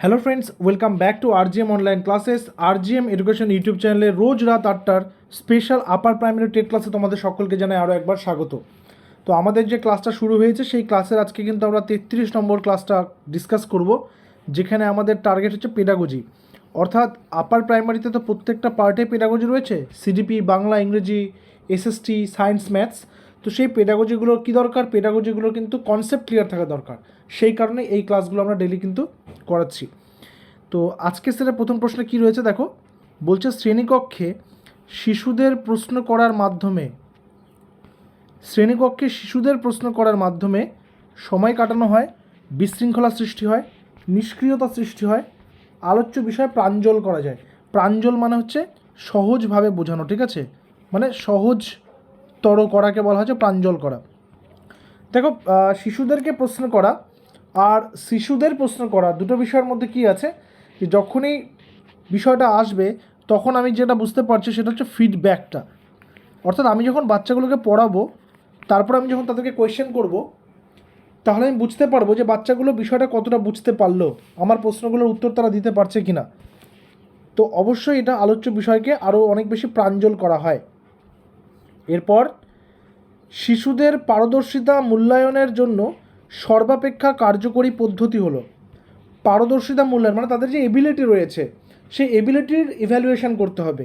Hello friends welcome back to RGM online classes RGM education YouTube চ্যানেলে রোজ রাত আটটার স্পেশাল আপার প্রাইমারি টেট ক্লাসে তোমাদের সকলকে জানাই আরও একবার স্বাগত। তো আমাদের যে ক্লাসটা শুরু হয়েছে, সেই ক্লাসের আজকে কিন্তু আমরা তেত্রিশ নম্বর ক্লাসটা ডিসকাস করব, যেখানে আমাদের টার্গেট হচ্ছে পেডাগোজি অর্থাৎ আপার প্রাইমারিতে তো প্রত্যেকটা পার্টে পেডাগোজি রয়েছে। সিডিপি বাংলা, ইংরেজি এসএসটি সায়েন্স ম্যাথস তো সেই পেডাগোজিগুলোর কী দরকার? পেডাগোজিগুলোর কিন্তু কনসেপ্ট ক্লিয়ার থাকা দরকার। সেই কারণে এই ক্লাসগুলো আমরা ডেলি কিন্তু করাচ্ছি। তো আজকে সেটা প্রথম প্রশ্ন কী রয়েছে দেখো? বলছে, শ্রেণীকক্ষে শিশুদের প্রশ্ন করার মাধ্যমে, শ্রেণীকক্ষে শিশুদের প্রশ্ন করার মাধ্যমে সময় কাটানো হয়, বিশৃঙ্খলা সৃষ্টি হয়, নিষ্ক্রিয়তা সৃষ্টি হয়, আলোচ্য বিষয় প্রাঞ্জল করা যায়। প্রাঞ্জল মানে হচ্ছে সহজভাবে বোঝানো, ঠিক আছে? মানে সহজতর করাকে বলা হচ্ছে প্রাঞ্জল করা। দেখো শিশুদেরকে প্রশ্ন করা আর শিশুদের প্রশ্ন করা দুটো বিষয়ের মধ্যে কি আছে? যে যখনই বিষয়টা আসবে, তখন আমি যেটা বুঝতে পারছি সেটা হচ্ছে ফিডব্যাকটা অর্থাৎ আমি যখন বাচ্চাগুলোকে পড়াবো, তারপর আমি যখন তাদেরকে কোয়েশ্চেন করব, তাহলে আমি বুঝতে পারব যে বাচ্চাগুলো বিষয়টা কতটা বুঝতে পারল, আমার প্রশ্নগুলোর উত্তর তারা দিতে পারছে কি না তো অবশ্যই এটা আলোচ্য বিষয়কে আরও অনেক বেশি প্রাঞ্জল করা হয়। এরপর, শিশুদের পারদর্শিতা মূল্যায়নের জন্য সর্বাপেক্ষা কার্যকরী পদ্ধতি হলো পারদর্শিতা মূল্যায়ন মানে তাদের যে এবিলিটি রয়েছে, সেই এবিলিটির ইভ্যালুয়েশন করতে হবে।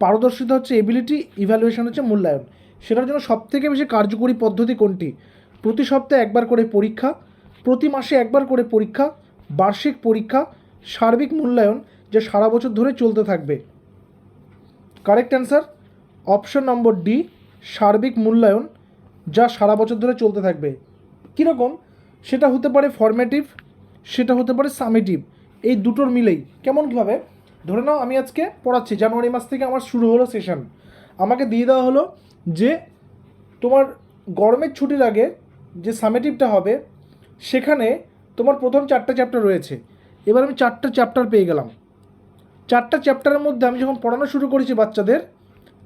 পারদর্শিতা হচ্ছে এবিলিটি ইভ্যালুয়েশন হচ্ছে মূল্যায়ন। সেটার জন্য সবথেকে বেশি কার্যকরী পদ্ধতি কোনটি? প্রতি সপ্তাহে একবার করে পরীক্ষা, প্রতি মাসে একবার করে পরীক্ষা, বার্ষিক পরীক্ষা, সার্বিক মূল্যায়ন, যা সারা বছর ধরে চলতে থাকবে। Correct answer option number D সার্বিক মূল্যায়ন যা সারা বছর ধরে চলতে থাকবে। কীরকম? সেটা হতে পারে ফর্মেটিভ সেটা হতে পারে সামেটিভ এই দুটোর মিলেই। কেমন কীভাবে? ধরে নাও আমি আজকে পড়াচ্ছি, জানুয়ারি মাস থেকে আমার শুরু হলো সেশন আমাকে দিয়ে দেওয়া হলো যে তোমার গরমের ছুটির আগে যে সামেটিভটা হবে, সেখানে তোমার প্রথম চারটা চ্যাপ্টার রয়েছে। এবার আমি চারটা চ্যাপ্টার পেয়ে গেলাম। চারটা চ্যাপ্টারের মধ্যে আমি যখন পড়ানো শুরু করেছি বাচ্চাদের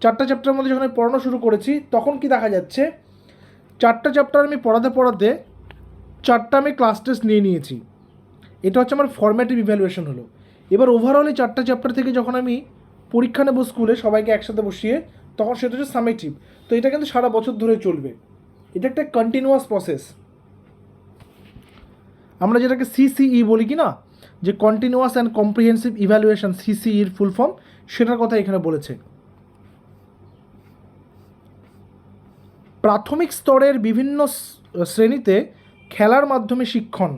চারটা চ্যাপ্টারের মধ্যে যখন আমি পড়ানো শুরু করেছি, তখন কি দেখা যাচ্ছে? চারটা চ্যাপ্টার আমি পড়াতে পড়াতে চারটা আমি ক্লাস টেস্ট নিয়ে নিয়েছি। এটা হচ্ছে আমার ফর্ম্যাটিভ ইভ্যালুয়েশন হলো। এবার ওভারঅল এই চারটা চ্যাপ্টার থেকে যখন আমি পরীক্ষা নেব স্কুলে সবাইকে একসাথে বসিয়ে, তখন সেটা হচ্ছে সামেটিভ তো এটা কিন্তু সারা বছর ধরে চলবে। এটা একটা কন্টিনিউয়াস প্রসেস আমরা যেটাকে সিসিই বলি কি না যে কন্টিনিউয়াস অ্যান্ড কম্প্রিহেন্সিভ ইভ্যালুয়েশন সিসিইর ফুল ফর্ম সেটার কথা এখানে বলেছে। প্রাথমিক স্তরের বিভিন্ন শ্রেণীতে খেলার মাধ্যমে শিক্ষণ।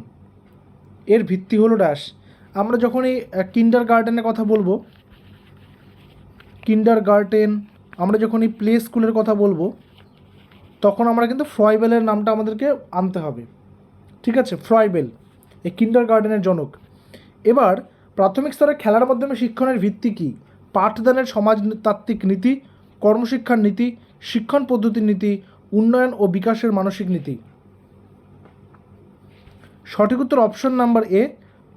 এর ভিত্তি হলো ড্যাশ আমরা যখন এই কিন্ডার গার্ডেনের কথা বলব কিন্ডার গার্ডেন আমরা যখন এই প্লে স্কুলের কথা বলব, তখন আমরা কিন্তু ফ্রয়বেলের নামটা আমাদেরকে আনতে হবে। ঠিক আছে? ফ্রয়বেল এই কিন্ডার গার্ডেনের জনক। এবার, প্রাথমিক স্তরে খেলার মাধ্যমে শিক্ষণের ভিত্তি কী? পাঠদানের সমাজতাত্ত্বিক নীতি, কর্মশিক্ষার নীতি, শিক্ষণ পদ্ধতির নীতি উন্নয়ন ও বিকাশের মানসিক নীতি। সঠিক উত্তর অপশন নাম্বার এ,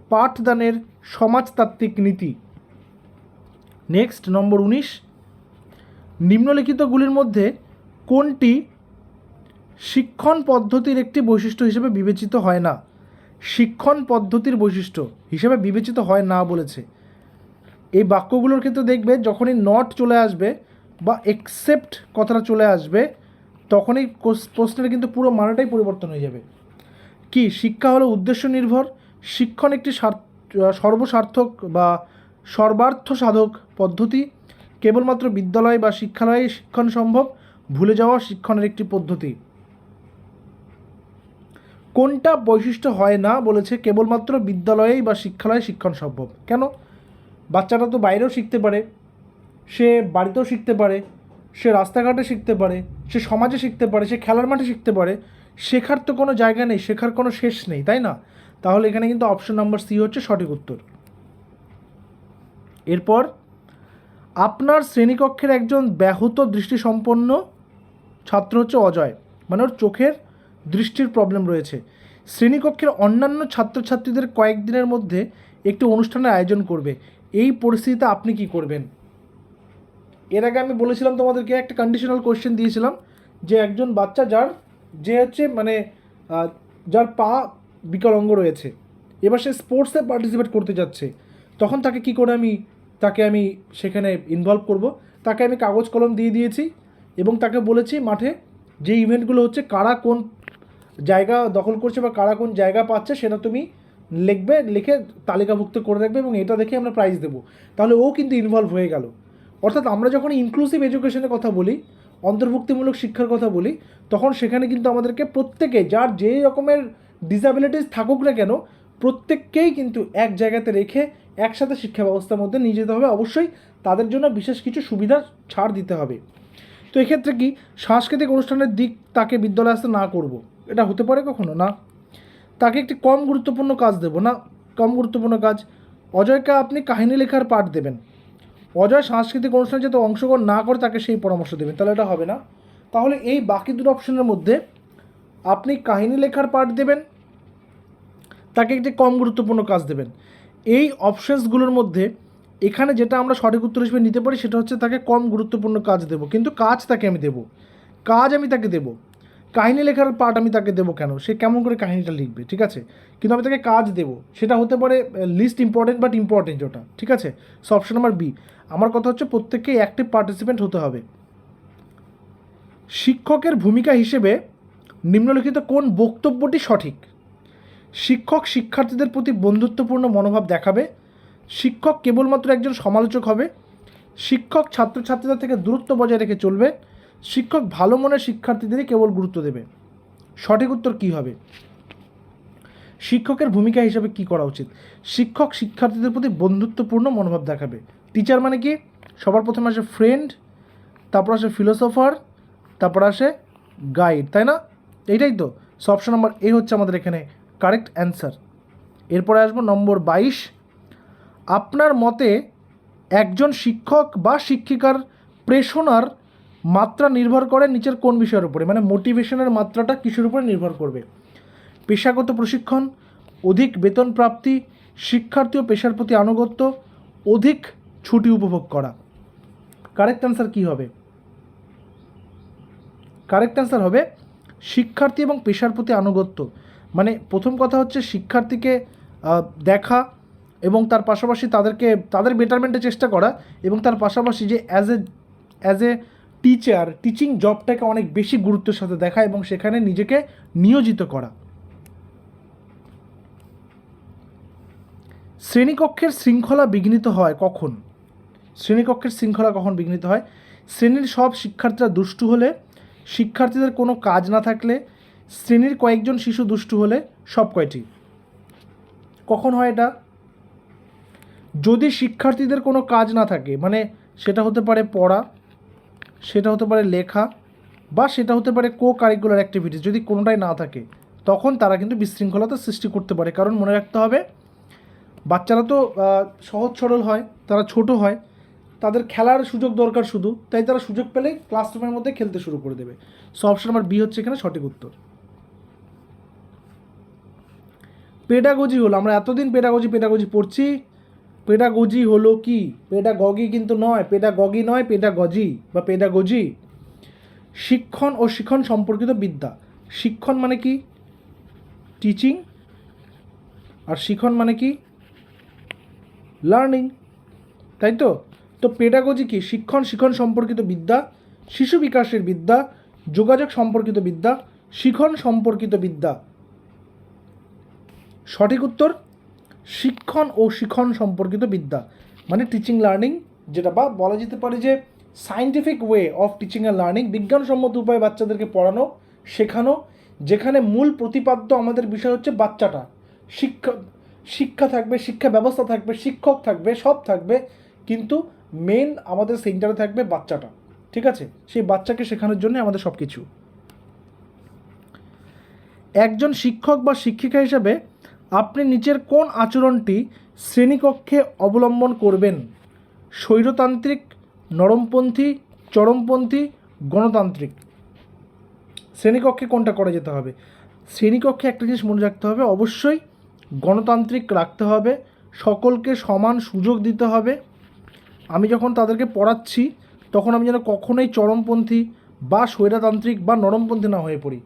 পাঠদানের সমাজতাত্ত্বিক নীতি। নেক্সট, নম্বর উনিশ। নিম্নলিখিতগুলির মধ্যে কোনটি শিক্ষণ পদ্ধতির একটি বৈশিষ্ট্য হিসেবে বিবেচিত হয় না? শিক্ষণ পদ্ধতির বৈশিষ্ট্য হিসেবে বিবেচিত হয় না বলেছে। এই বাক্যগুলোর ক্ষেত্রে দেখবে যখনই নট চলে আসবে বা এক্সেপ্ট কথাটা চলে আসবে তখনই কোস- প্রশ্নের কিন্তু পুরো মানেটাই পরিবর্তন হয়ে যাবে। কি, শিক্ষা হলো উদ্দেশ্য নির্ভর? শিক্ষণ একটি সর্বসার্থক বা সর্বার্থ সাধক পদ্ধতি। কেবলমাত্র বিদ্যালয় বা শিক্ষালয়ে শিক্ষণ সম্ভব, ভুলে যাওয়া শিক্ষণের একটি পদ্ধতি। কোনটা বৈশিষ্ট্য হয় না বলেছে কেবলমাত্র বিদ্যালয়েই বা শিক্ষালয়ে শিক্ষণ সম্ভব। কেন? বাচ্চারা তো বাইরেও শিখতে পারে, সে বাড়িতেও শিখতে পারে সে রাস্তাঘাটে শিখতে পারে, সে সমাজে শিখতে পারে, সে খেলার মাঠে শিখতে পারে, শেখার তো কোনো জায়গা নেই, শেখার কোনো শেষ নেই, তাই না? তাহলে এখানে কিন্তু অপশন নাম্বার সি হচ্ছে সঠিক উত্তর। এরপর, আপনার শ্রেণীকক্ষের একজন ব্যাহত দৃষ্টিসম্পন্ন ছাত্র হচ্ছে অজয় মানে ওর চোখের দৃষ্টির প্রবলেম রয়েছে। শ্রেণীকক্ষের অন্যান্য ছাত্রছাত্রীদের কয়েকদিনের মধ্যে একটি অনুষ্ঠানের আয়োজন করবে। এই পরিস্থিতিতে আপনি কি করবেন? এর আগে আমি বলেছিলাম তোমাদেরকে একটা কন্ডিশনাল কোয়েশ্চেন দিয়েছিলাম যে একজন বাচ্চা যার, যে হচ্ছে মানে যার পা বিকলাঙ্গ রয়েছে, এবার সে স্পোর্টসে পার্টিসিপেট করতে যাচ্ছে, তখন তাকে কি করে আমি, তাকে আমি সেখানে ইনভলভ করব? তাকে আমি কাগজ কলম দিয়ে দিয়েছি এবং তাকে বলেছি মাঠে যে ইভেন্টগুলো হচ্ছে, কারা কোন জায়গা দখল করছে বা কারা কোন জায়গা পাচ্ছে সেটা তুমি লিখবে, লিখে তালিকাভুক্ত করে রাখবে এবং এটা দেখে আমরা প্রাইজ দেবো। তাহলে ও কিন্তু ইনভলভ হয়ে গেল। অর্থাৎ আমরা যখন ইনক্লুসিভ এডুকেশনের কথা বলি, অন্তর্ভুক্তিমূলক শিক্ষার কথা বলি, তখন সেখানে কিন্তু আমাদেরকে প্রত্যেকে, যার যে রকমের ডিসাবিলিটিস থাকুক না কেন, প্রত্যেককেই কিন্তু এক জায়গাতে রেখে একসাথে শিক্ষা ব্যবস্থার মধ্যে নিয়ে যেতে হবে। অবশ্যই তাদের জন্য বিশেষ কিছু সুবিধা ছাড় দিতে হবে। তো এক্ষেত্রে কি, সাংস্কৃতিক অনুষ্ঠানের দিক তাকে বিদ্যালয়ে আসতে না করব? এটা হতে পারে কখনো? না। তাকে একটি কম গুরুত্বপূর্ণ কাজ দেবো। না, কম গুরুত্বপূর্ণ কাজ। অজয়কে আপনি কাহিনী লেখার পাঠ দেবেন। অজয় সাংস্কৃতিক অনুষ্ঠানে যাতে অংশগ্রহণ না করে তাকে সেই পরামর্শ দেবেন, তাহলে এটা হবে না। তাহলে এই বাকি দুটো অপশনের মধ্যে আপনি কাহিনী লেখার পাঠ দেবেন, তাকে একটি কম গুরুত্বপূর্ণ কাজ দেবেন। এই অপশনসগুলোর মধ্যে এখানে যেটা আমরা সঠিক উত্তর হিসেবে নিতে পারি সেটা হচ্ছে তাকে কম গুরুত্বপূর্ণ কাজ দেব। কিন্তু কাজ তাকে আমি দেব। কাজ আমি তাকে দেব। কাহিনী লেখার পার্ট আমি তাকে দেবো কেন? সে কেমন করে কাহিনীটা লিখবে, ঠিক আছে? কিন্তু আমি তাকে কাজ দেব। সেটা হতে পারে লিস্ট ইম্পর্টেন্ট বাট ইম্পর্টেন্ট ওটা ঠিক আছে? সো অপশন নাম্বার বি আমার কথা হচ্ছে প্রত্যেককে অ্যাক্টিভ পার্টিসিপেন্ট হতে হবে। শিক্ষকের ভূমিকা হিসেবে নিম্নলিখিত কোন বক্তব্যটি সঠিক? শিক্ষক শিক্ষার্থীদের প্রতি বন্ধুত্বপূর্ণ মনোভাব দেখাবে। শিক্ষক কেবলমাত্র একজন সমালোচক হবে। শিক্ষক ছাত্রছাত্রীদের থেকে দূরত্ব বজায় রেখে চলবে। শিক্ষক ভালো মনের শিক্ষার্থীদেরই কেবল গুরুত্ব দেবে। সঠিক উত্তর কী হবে? শিক্ষকের ভূমিকা হিসাবে কি করা উচিত? শিক্ষক শিক্ষার্থীদের প্রতি বন্ধুত্বপূর্ণ মনোভাব দেখাবে। টিচার মানে কি? সবার প্রথমে আসে ফ্রেন্ড তারপর আসে ফিলোসফার তারপর আসে গাইড তাই না? এইটাই তো। সো অপশন নাম্বার এ হচ্ছে আমাদের এখানে কারেক্ট অ্যান্সার এরপরে আসব নম্বর বাইশ। আপনার মতে একজন শিক্ষক বা শিক্ষিকার প্রেষণার মাত্রা নির্ভর করে নিচের কোন বিষয়ের উপরে মানে মোটিভেশনের মাত্রাটা কিসের উপরে নির্ভর করবে? পেশাগত প্রশিক্ষণ, অধিক বেতন প্রাপ্তি, শিক্ষার্থী ও পেশার প্রতি আনুগত্য, অধিক ছুটি উপভোগ করা। কারেক্ট অ্যান্সার কী হবে? কারেক্ট অ্যান্সার হবে শিক্ষার্থী এবং পেশার প্রতি আনুগত্য। মানে প্রথম কথা হচ্ছে শিক্ষার্থীকে দেখা এবং তার পাশাপাশি তাদেরকে, তাদের বেটারমেন্টের চেষ্টা করা এবং তার পাশাপাশি যে as a as a teacher teaching জবটাকে অনেক বেশি গুরুত্বের সাথে দেখা এবং সেখানে নিজেকে নিয়োজিত করা। শ্রেণীকক্ষের শৃঙ্খলা বিঘ্নিত হয় কখন? শ্রেণীকক্ষের শৃঙ্খলা কখন বিঘ্নিত হয়? শ্রেণির সব শিক্ষার্থীরা দুষ্টু হলে, শিক্ষার্থীদের কোনো কাজ না থাকলে, শ্রেণির কয়েকজন শিশু দুষ্টু হলে সব কয়টি? কখন হয় এটা? যদি শিক্ষার্থীদের কোনো কাজ না থাকে মানে সেটা হতে পারে পড়া সেটা হতে পারে লেখা বা সেটা হতে পারে কো কারিকুলার অ্যাক্টিভিটিস যদি কোনোটাই না থাকে, তখন তারা কিন্তু বিশৃঙ্খলতার সৃষ্টি করতে পারে। কারণ মনে রাখতে হবে, বাচ্চারা তো সহজ সরল হয়, তারা ছোট হয়, তাদের খেলার সুযোগ দরকার শুধু, তাই তারা সুযোগ পেলেই ক্লাসরুমের মধ্যে খেলতে শুরু করে দেবে। সো অপশন নাম্বার বি হচ্ছে এখানে সঠিক উত্তর। পেডাগজি হলো, আমরা এতদিন পেডাগজি পেডাগজি পড়ছি পেডাগজি হলো কি? পেডাগগি কিন্তু নয় পেডাগগি নয় পেডাগজি বা পেডাগজি শিক্ষণ ও শিক্ষণ সম্পর্কিত বিদ্যা। শিক্ষণ মানে কি? টিচিং আর শিখন মানে কি? লার্নিং তাই তো? তো পেডাগজি কি? শিক্ষণ, শিখন সম্পর্কিত বিদ্যা, শিশু বিকাশের বিদ্যা, যোগাযোগ সম্পর্কিত বিদ্যা, শিখন সম্পর্কিত বিদ্যা। সঠিক উত্তর? শিক্ষণ ও শিখন সম্পর্কিত বিদ্যা। মানে টিচিং লার্নিং যেটা বা বলা যেতে পারে যে scientific way of teaching and learning বিজ্ঞানসম্মত উপায়ে বাচ্চাদেরকে পড়ানো, শেখানো, যেখানে মূল প্রতিপাদ্য আমাদের বিষয় হচ্ছে বাচ্চাটা। শিক্ষা শিক্ষা থাকবে, শিক্ষা ব্যবস্থা থাকবে, শিক্ষক থাকবে, সব থাকবে, কিন্তু মেন আমাদের সেন্টারে থাকবে বাচ্চাটা। ঠিক আছে? সেই বাচ্চাকে শেখানোর জন্য আমাদের সব কিছু একজন শিক্ষক বা শিক্ষিকা হিসাবে আপনি নিচের কোন আচরণটি শ্রেণীকক্ষে অবলম্বন করবেন? স্বৈরতান্ত্রিক, নরমপন্থী, চরমপন্থী, গণতান্ত্রিক। শ্রেণীকক্ষে কোনটা করা যেতে হবে? শ্রেণীকক্ষে একটা জিনিস মনে রাখতে হবে, অবশ্যই গণতান্ত্রিক রাখতে হবে, সকলকে সমান সুযোগ দিতে হবে। আমি যখন তাদেরকে পড়াচ্ছি, তখন আমি যেন কখনোই চরমপন্থী বা স্বৈরতান্ত্রিক বা নরমপন্থী না হয়ে পড়ি।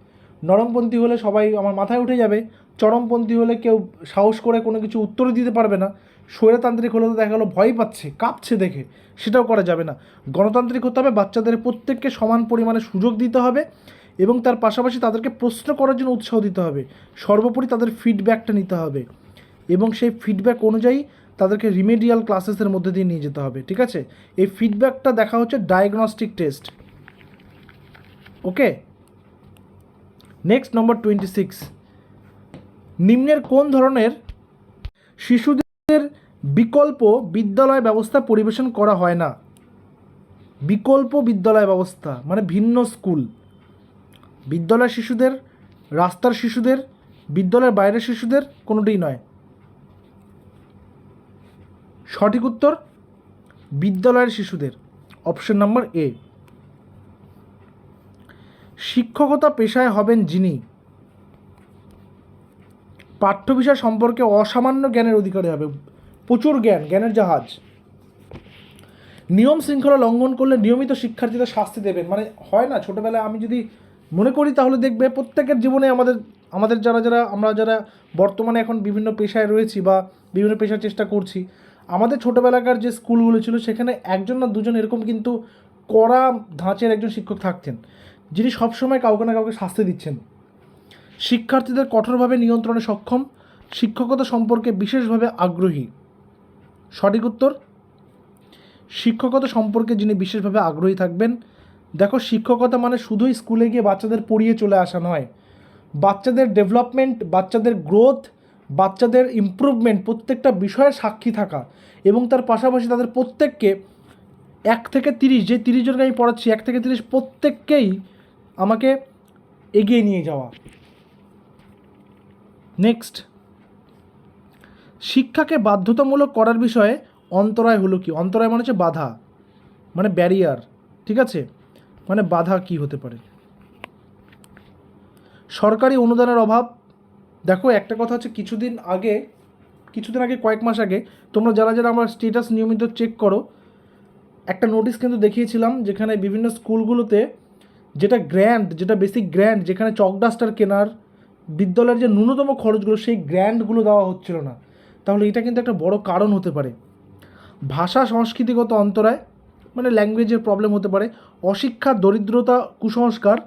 নরমপন্থী হলে সবাই আমার মাথায় উঠে যাবে, চরমপন্থী হলে কেউ সাহস করে কোনো কিছু উত্তর দিতে পারবে না। স্বৈরতান্ত্রিক হলে তো দেখা গেলো ভয় পাচ্ছে, কাঁপছে দেখে, সেটাও করা যাবে না। গণতান্ত্রিক হতে হবে, বাচ্চাদের প্রত্যেককে সমান পরিমাণে সুযোগ দিতে হবে এবং তার পাশাপাশি তাদেরকে প্রশ্ন করার জন্য উৎসাহ দিতে হবে। সর্বোপরি তাদের ফিডব্যাকটা নিতে হবে এবং সেই ফিডব্যাক অনুযায়ী তাদেরকে রিমেডিয়াল ক্লাসেসের মধ্যে দিয়ে নিয়ে যেতে হবে, ঠিক আছে? এই ফিডব্যাকটা দেখা হচ্ছে diagnostic test okay next number twenty six নিম্নের কোন ধরনের শিশুদের বিকল্প বিদ্যালয় ব্যবস্থা পরিবেশন করা হয় না? বিকল্প বিদ্যালয় ব্যবস্থা মানে ভিন্ন স্কুল। বিদ্যালয় শিশুদের, রাস্তার শিশুদের, বিদ্যালয়ের বাইরের শিশুদের কোনোটিই নয়। সঠিক উত্তর, বিদ্যালয়ের শিশুদের। অপশন নম্বর এ শিক্ষকতা পেশায় হবেন যিনি। পাঠ্য বিষয় সম্পর্কে অসামান্য জ্ঞানের অধিকারী হবে। প্রচুর জ্ঞান, জ্ঞানের জাহাজ। নিয়ম শৃঙ্খলা লঙ্ঘন করলে নিয়মিত শিক্ষার্থীদের শাস্তি দেবেন। মানে হয় না, ছোটোবেলায় আমি যদি মনে করি তাহলে দেখবে প্রত্যেকের জীবনে আমাদের আমাদের যারা যারা, আমরা যারা বর্তমানে এখন বিভিন্ন পেশায় রয়েছি বা বিভিন্ন পেশার চেষ্টা করছি, আমাদের ছোটোবেলাকার যে স্কুলগুলো ছিল সেখানে একজন না দুজন এরকম কিন্তু কড়া ধাঁচের একজন শিক্ষক থাকতেন। যিনি সবসময় কাউকে না কাউকে শাস্তি দিচ্ছেন। শিক্ষার্থীদের কঠোরভাবে নিয়ন্ত্রণে সক্ষম, শিক্ষকতা সম্পর্কে বিশেষভাবে আগ্রহী। সঠিক উত্তর? শিক্ষকতা সম্পর্কে যিনি বিশেষভাবে আগ্রহী থাকবেন, দেখো শিক্ষকতা মানে শুধুই স্কুলে গিয়ে বাচ্চাদের পড়িয়ে চলে আসা নয়। বাচ্চাদের ডেভেলপমেন্ট, বাচ্চাদের গ্রোথ, বাচ্চাদের ইমপ্রুভমেন্ট প্রত্যেকটা বিষয়ের সাক্ষী থাকা এবং তার পাশাপাশি তাদের প্রত্যেককে এক থেকে তিরিশ, যে তিরিশ জনকে আমি পড়াচ্ছি, এক থেকে তিরিশ প্রত্যেককেই আমাকে এগিয়ে নিয়ে যাওয়া। নেক্সট শিক্ষাকে বাধ্যতামূলক করার বিষয়ে অন্তরায় হলো কি? অন্তরায় মানে হচ্ছে বাধা মানে ব্যারিয়ার ঠিক আছে? মানে বাধা কি হতে পারে? সরকারি অনুদানের অভাব। দেখো, একটা কথা হচ্ছে কিছুদিন আগে কিছুদিন আগে, কয়েক মাস আগে, তোমরা যারা যারা আমার স্টেটাস নিয়মিত চেক করো, একটা নোটিশ কিন্তু দেখিয়েছিলাম, যেখানে বিভিন্ন স্কুলগুলোতে যেটা গ্র্যান্ড, যেটা বেসিক গ্র্যান্ড, যেখানে চক ডাস্টার কেনার বিদ্যালয়ের যে ন্যূনতম খরচগুলো, সেই গ্র্যান্ডগুলো দেওয়া হচ্ছিল না। তাহলে এটা কিন্তু একটা বড় কারণ হতে পারে। ভাষা সংস্কৃতিগত অন্তরায় মানে ল্যাঙ্গুয়েজের প্রবলেম হতে পারে। অশিক্ষা, দরিদ্রতা, কুসংস্কার,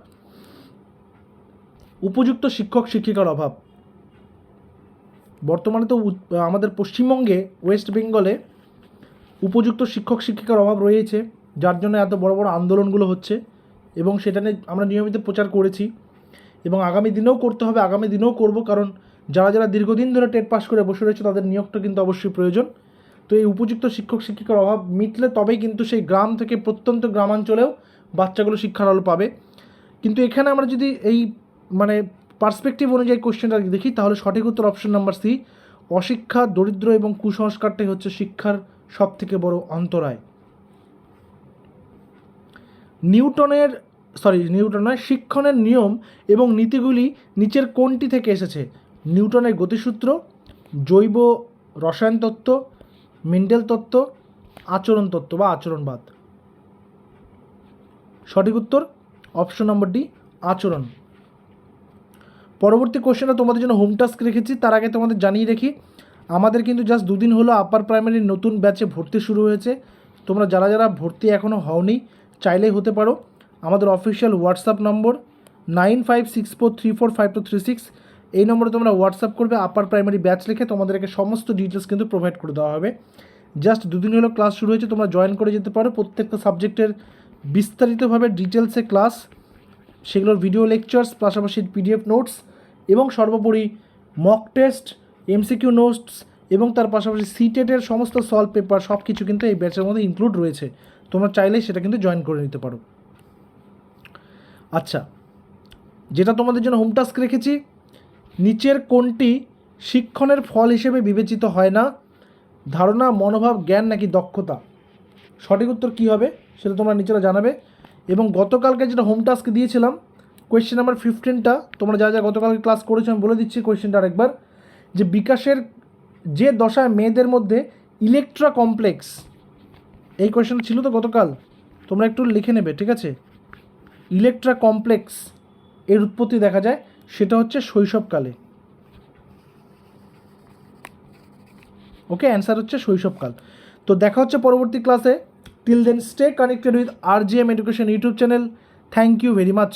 উপযুক্ত শিক্ষক, শিক্ষিকার অভাব। বর্তমানে তো আমাদের পশ্চিমবঙ্গে ওয়েস্ট বেঙ্গলে উপযুক্ত শিক্ষক, শিক্ষিকার অভাব রয়েছে, যার জন্য এত বড় বড় আন্দোলনগুলো হচ্ছে। এবং সেটা নিয়ে আমরা নিয়মিত প্রচার করেছি এবং আগামী দিনেও করতে হবে, আগামী দিনেও করব কারণ যারা যারা দীর্ঘদিন ধরে টেট পাস করে বসে রয়েছে তাদের নিয়োগটা কিন্তু অবশ্যই প্রয়োজন। তো এই উপযুক্ত শিক্ষক, শিক্ষিকার অভাব মিটলে তবেই কিন্তু সেই গ্রাম থেকে প্রত্যন্ত গ্রামাঞ্চলেও বাচ্চাগুলো শিক্ষার আলো পাবে। কিন্তু এখানে আমরা যদি এই মানে পার্সপেক্টিভ অনুযায়ী কোশ্চেনটা দেখি, তাহলে সঠিক উত্তর অপশন নাম্বার সি অশিক্ষা, দরিদ্র এবং কুসংস্কারটাই হচ্ছে শিক্ষার সব থেকে বড় অন্তরায়। নিউটনের সরি নিউটন নয়, শিক্ষণের নিয়ম এবং নীতিগুলি নিচের কোনটি থেকে এসেছে। নিউটনের গতিসূত্র, জৈব রসায়ন তত্ত্ব, মেন্ডেল তত্ত্ব, আচরণ তত্ত্ব বা আচরণবাদ। সঠিক উত্তর অপশন নম্বর ডি আচরণ। পরবর্তী কোশ্চেনটা তোমাদের জন্য হোম টাস্ক রেখেছি, তার আগে তোমাদের জানিয়ে রাখি, আমাদের কিন্তু জাস্ট দুদিন হলো আপার প্রাইমারির নতুন ব্যাচে ভর্তি শুরু হয়েছে। তোমরা যারা যারা ভর্তি এখনও হওনি চাইলেই হতে পারো। আমাদের official WhatsApp number nine five six four three four five two three six এই নম্বরে তোমরা হোয়াটসঅ্যাপ করবে আপার প্রাইমারি ব্যাচ লিখে তোমাদেরকে সমস্ত ডিটেলস কিন্তু প্রোভাইড করে দেওয়া হবে। জাস্ট দুদিন হলো ক্লাস শুরু হয়েছে, তোমরা জয়েন করে যেতে পারো। প্রত্যেকটা সাবজেক্টের বিস্তারিতভাবে ডিটেলসে ক্লাস সেগুলোর ভিডিও লেকচার্স পাশাপাশি পিডিএফ নোটস এবং সর্বোপরি মক টেস্ট এমসিকিউ নোটস এবং তার পাশাপাশি সিটেটের সমস্ত সলভ পেপার সব কিছু কিন্তু এই ব্যাচের মধ্যে ইনক্লুড রয়েছে। তোমরা চাইলেই সেটা কিন্তু জয়েন করে নিতে পারো। আচ্ছা যেটা তোমাদের জন্য হোম টাস্ক রেখেছি, নিচের কোনটি শিক্ষণের ফল হিসেবে বিবেচিত হয় না। ধারণা, মনোভাব, জ্ঞান নাকি দক্ষতা? সঠিক উত্তর কী হবে সেটা তোমরা নিচেরা জানাবে। এবং গতকালকে যেটা হোম টাস্ক দিয়েছিলাম কোয়েশ্চেন নাম্বার ফিফটিনটা তোমরা যা যা গতকালকে ক্লাস করেছ, আমি বলে দিচ্ছি কোয়েশ্চেনটা আরেকবার। যে বিকাশের যে দশায় মেয়েদের মধ্যে ইলেকট্রা কমপ্লেক্স এই কোয়েশ্চেন ছিল তো গতকাল। তোমরা একটু লিখে নেবে, ঠিক আছে? ইলেকট্রা কমপ্লেক্স এর উৎপত্তি দেখা যায়, সেটা হচ্ছে শৈশবকালে। ওকে অ্যান্সার হচ্ছে শৈশবকাল। তো দেখা হচ্ছে পরবর্তী ক্লাসে till then stay connected with R G M education YouTube channel thank you very much